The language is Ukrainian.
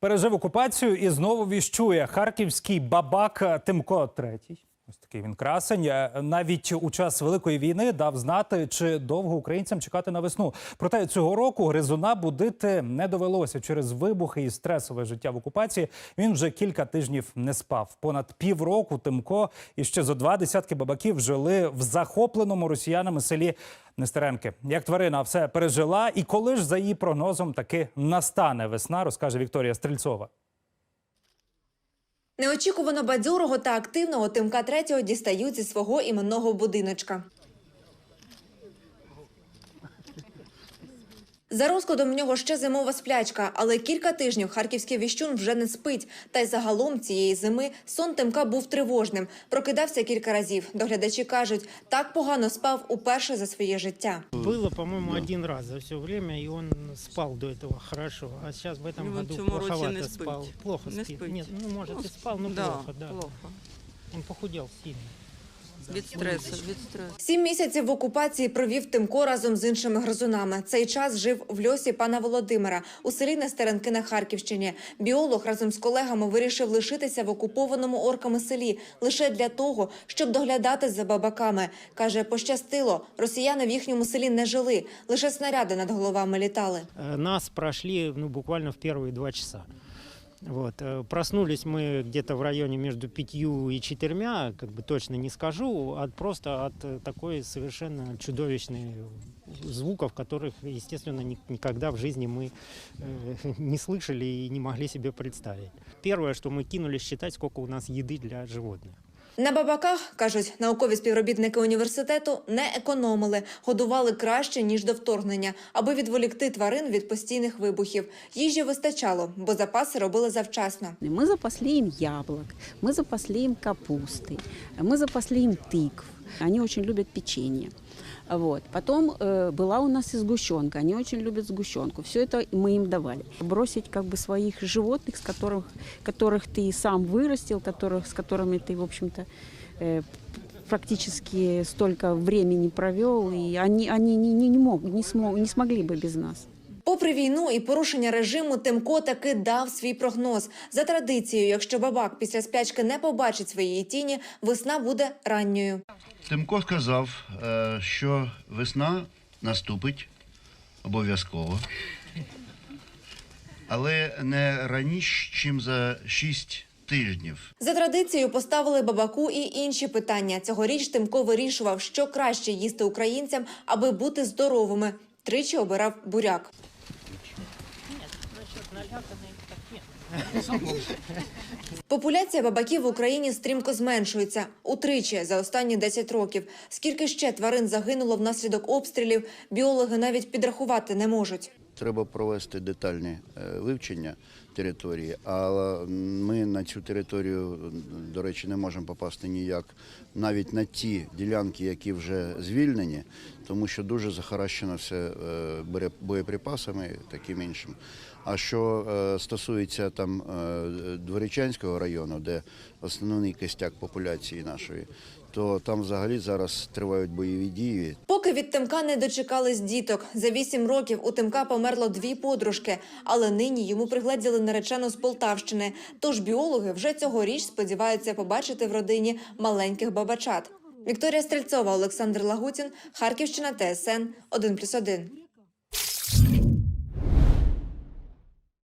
Пережив окупацію і знову віщує харківський бабак Тимко Третій. Ось такий він красень. Е, Навіть у час великої війни дав знати, чи довго українцям чекати на весну. Проте цього року гризуна будити не довелося через вибухи і стресове життя в окупації. Він вже кілька тижнів не спав. Понад півроку Тимко і ще зо два десятки бабаків жили в захопленому росіянами селі Нестеренки. Як тварина все пережила, і коли ж за її прогнозом таки настане весна, розкаже Вікторія Стрільцова. Неочікувано бадьорого та активного Тимка третього дістають зі свого іменного будиночка. За розкладом в нього ще зимова сплячка, але кілька тижнів харківський віщун вже не спить. Та й загалом цієї зими сон Тимка був тривожним. Прокидався кілька разів. Доглядачі кажуть, так погано спав уперше за своє життя. Было, по-моему, один раз за все время, и он спал до этого хорошо. А сейчас в этом Ну, в году цьому році плоховато не спить. спал. Плохо Не спит. спить. Нет, ну может и спал, но да, плохо, да. плохо. Он похудел сильно. Від стресу, від стресу. Сім місяців в окупації провів Тимко разом з іншими гризунами. Цей час жив в льосі пана Володимира у селі Нестеренки на Харківщині. Біолог разом з колегами вирішив лишитися в окупованому орками селі лише для того, щоб доглядати за бабаками. каже, пощастило. Росіяни в їхньому селі не жили, лише снаряди над головами літали. Э, Нас прошли ну, буквально в первые два часа. Вот. э, Проснулись мы где-то в районе между пятью и четырьмя, как бы точно не скажу, от, просто от э, такой совершенно чудовищной звуков, которых, естественно, ни- никогда в жизни мы э, не слышали и не могли себе представить. Первое, что мы кинулись считать, сколько у нас еды для животных. На бабаках, кажуть наукові співробітники університету, не економили, годували краще, ніж до вторгнення, аби відволікти тварин від постійних вибухів. Їжі вистачало, бо запаси робили завчасно. Мы запасли им яблок, мы запасли им капусты, мы запасли им тыкв. Они очень любят печенье. Вот. Потом э, была у нас и сгущенка. Они очень любят сгущенку. Все это мы им давали. Бросить как бы своих животных, с которых, которых ты сам вырастил, которых, с которыми ты, в общем-то, э, практически столько времени провел, и они, они не, не, не, мог, не, смог, не смогли бы без нас. Попри війну і порушення режиму, Тимко таки дав свій прогноз. За традицією, якщо бабак після спячки не побачить своєї тіні, весна буде ранньою. Тимко сказав, е, що весна наступить обов'язково, але не раніше, ніж за 6 тижнів. За традицією поставили бабаку і інші питання. Цьогоріч Тимко вирішував, що краще їсти українцям, аби бути здоровими. Тричі обирав буряк. Популяція бабаків в Україні стрімко зменшується утричі за останні 10 років. Скільки ще тварин загинуло внаслідок обстрілів, біологи навіть підрахувати не можуть. Треба провести детальне е, вивчення території, але ми на цю територію, до речі, не можемо попасти ніяк навіть на ті ділянки, які вже звільнені, тому що дуже захаращено все е, боєприпасами, таким іншим. А що е, стосується там Дворічанського району, де основний костяк популяції нашої, то там взагалі зараз тривають бойові дії. Поки від Тимка не дочекались діток. За вісім років у Тимка померло дві подружки, але нині йому пригледіли наречену з Полтавщини. Тож біологи вже цьогоріч сподіваються побачити в родині маленьких бабачат. Вікторія Стрельцова, Олександр Лагутін, Харківщина, ТСН 1+,1.